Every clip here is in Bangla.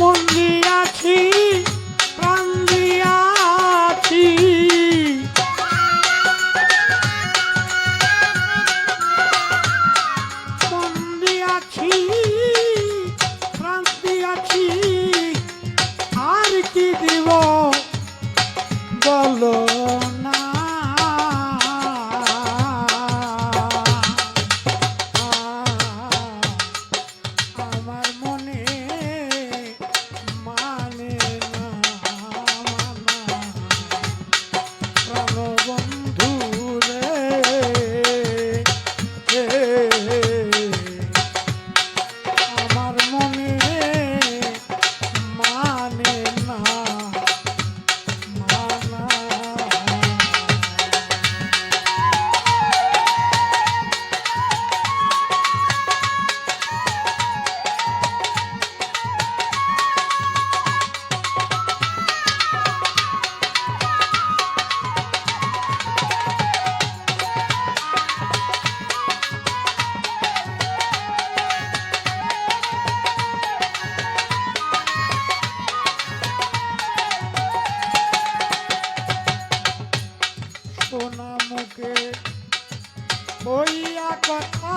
মন মুখে বইয়া কথা।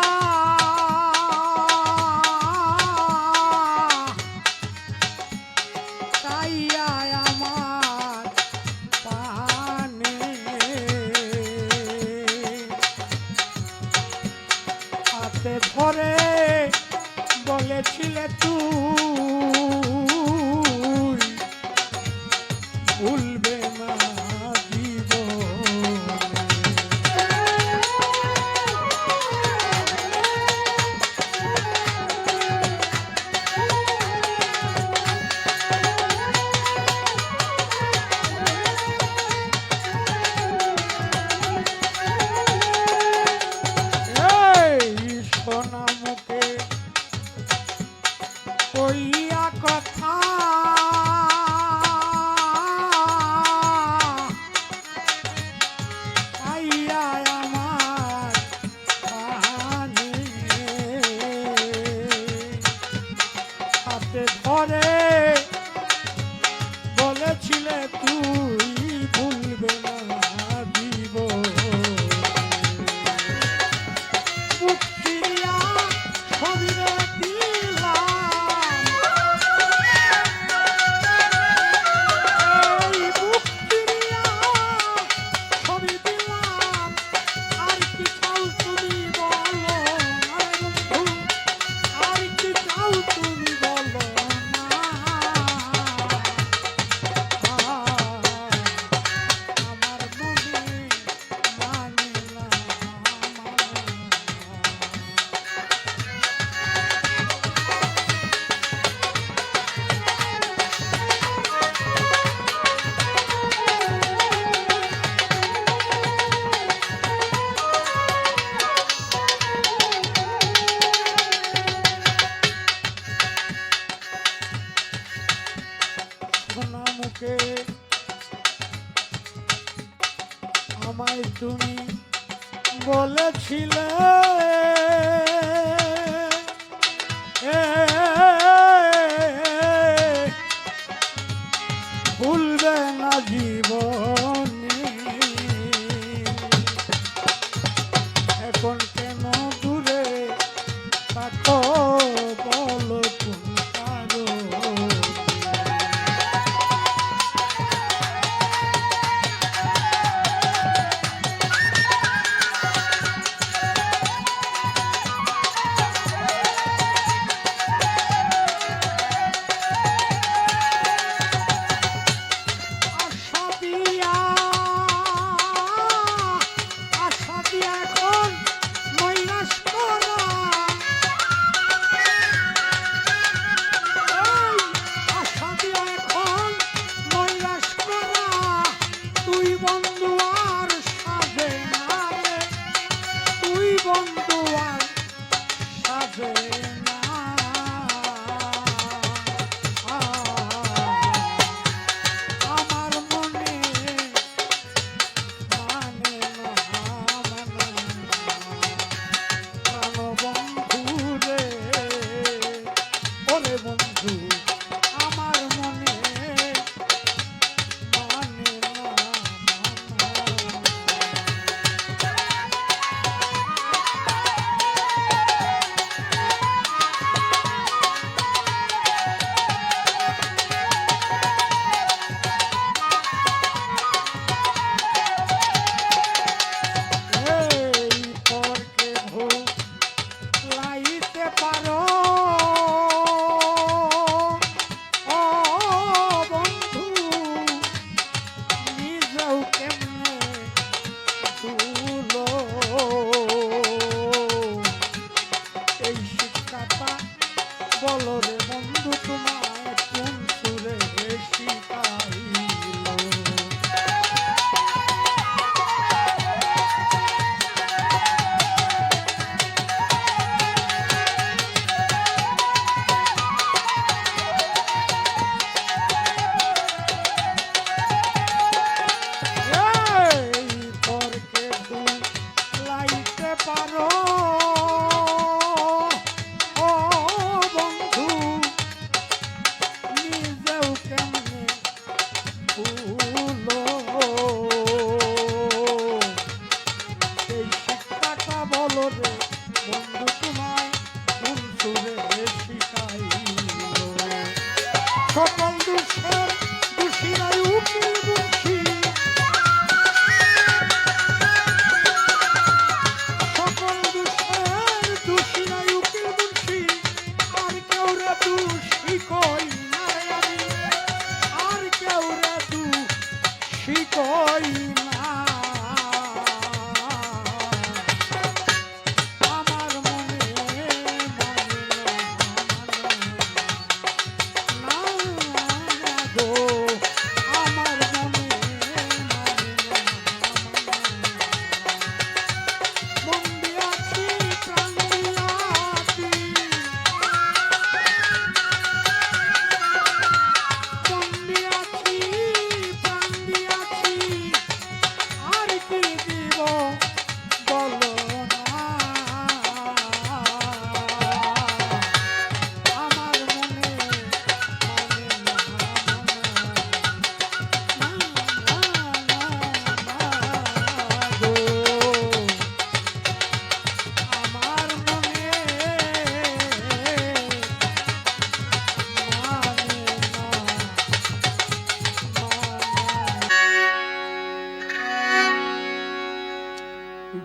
বন্ধু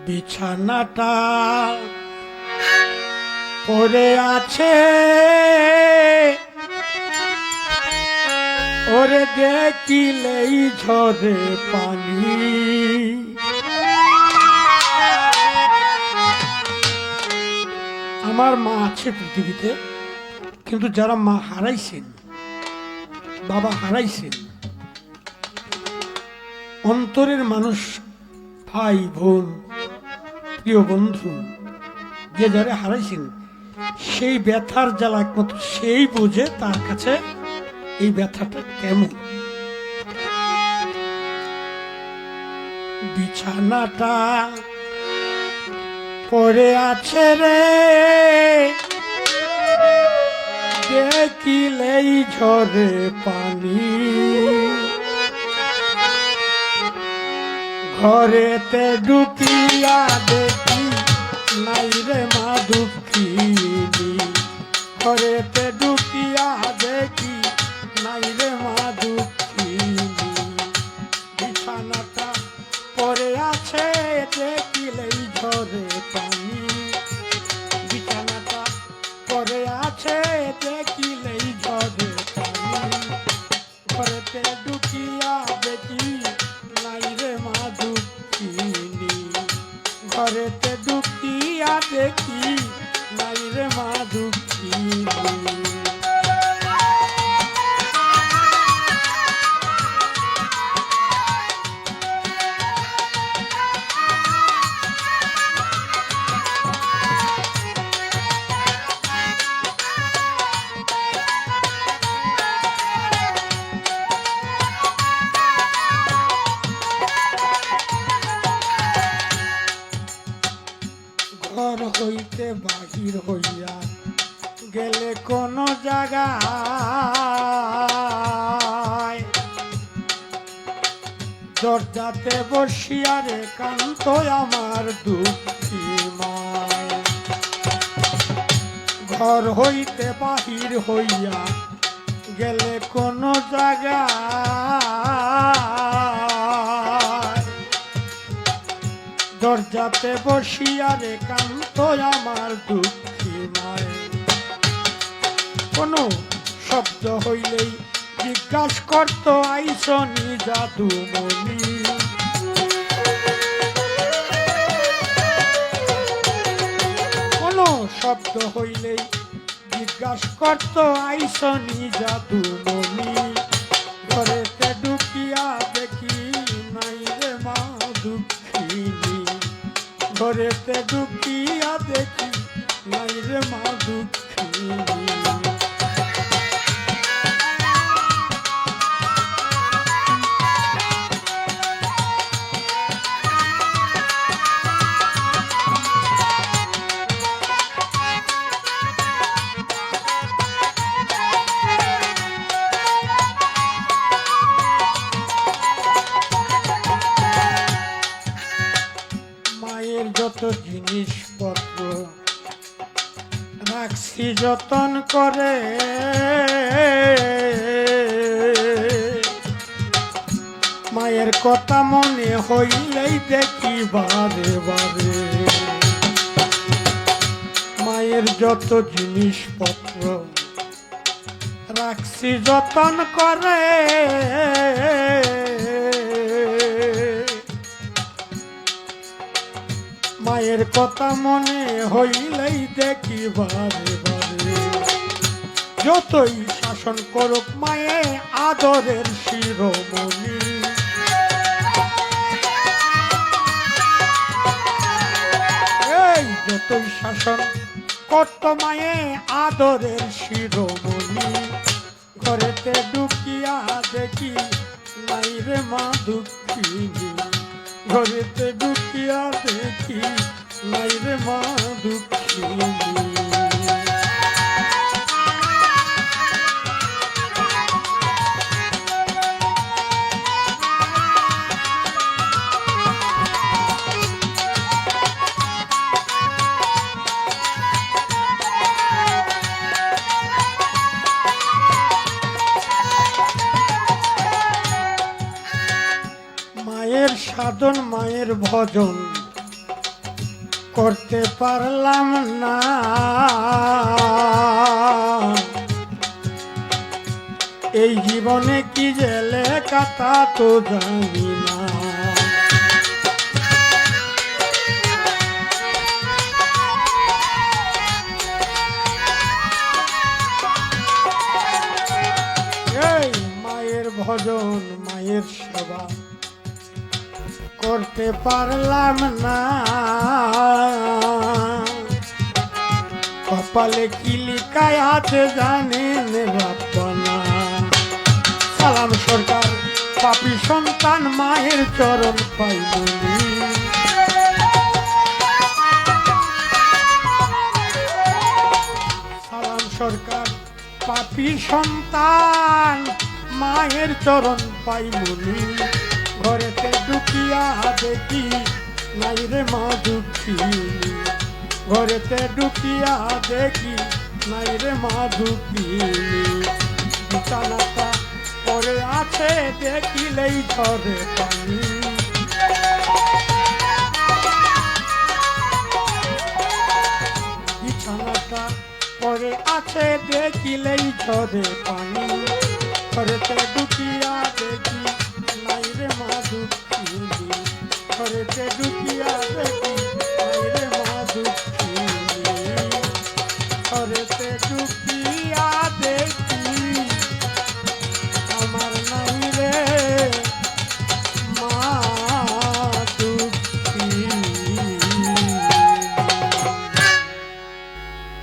বিছানাটা পড়ে আছে। ওরে দেখিলেই ঝরে পানি। আমার মা আছে পৃথিবীতে, কিন্তু যারা মা হারাইছেন, বাবা হারাইছেন, অন্তরের মানুষ ভাই, বোন প্রিয় বন্ধু, যে যারা হারাইছেন, সেই ব্যথার জ্বালা একমাত্র, সেই বোঝে তার কাছে এই ব্যথাটা কেমন? বিছানাটা পড়ে আছে রে। দেখিলেই ঝরে পানি। ঘরেতে ঢুকিয়া দেখি নাই রে মা দুঃখিনী ঘরেতে ঢুকিয়া দেখি নাই রে মা দুঃখিনী বিছানাটা পরে আছে দেখিলেই দরজাতে বসিয়া রে কান্ত আমার দুঃখী মায় ঘর হইতে বাহির হইয়া গেলে কোন জায়গায়। দরজাতে বসিয়া রে কান্ত আমার দুঃখী মায় কোনো শব্দ হইলেই জিজ্ঞাস করতো, আইসনি জাদুমণি? কোনো শব্দ হইলেই জিজ্ঞাস করত আইসনি জাদু মনি ঘরেতে ঢুকিয়া দেখি, নাই রে মা দুঃখিনী। ঘরেতে ঢুকিয়া দেখি, নাই রে মা দুঃখিনী। করে। মায়ের কথা মনে হইলেই দেখি বারে বারে। মায়ের যত জিনিসপত্র রাখছি যতন করে। মায়ের কথা মনে হইলেই দেখি বারে বারে। যতই শাসন করুক মায়ে আদরের শিরোমণি। এই যতই শাসন করত মায়ে আদরের শিরোমণি। ঘরেতে ঢুকিয়া দেখি, নাই রে মা দুঃখিনী। ঘরেতে ঢুকিয়া দেখি, নাই রে মা দুঃখিনী। ভজন করতে পারলাম না। এই জীবনে কি যে লেখা তা জানি না। মায়ের ভজন, মায়ের সেবা করতে পারলাম না। কপালে কি লিখায় আছে জানেন বাপনা সালাম সরকার, পাপি সন্তান, মায়ের চরণ পাইবনি সালাম সরকার, পাপি সন্তান, মায়ের চরণ পাইমুনি ঘরেতে ঢুকিয়া দেখি, নাই রে মা দুঃখিনী ঘরেতে ঢুকিয়া দেখি, নাই রে মা দুঃখিনী বিছানাটা পরে আছে দেখিলেই ধরে পানি। বিছানাটা পরে আছে দেখিলেই ঝরে পানি। ঘরেতে ঢুকিয়া দেখি ঘরেতে ঢুকিয়া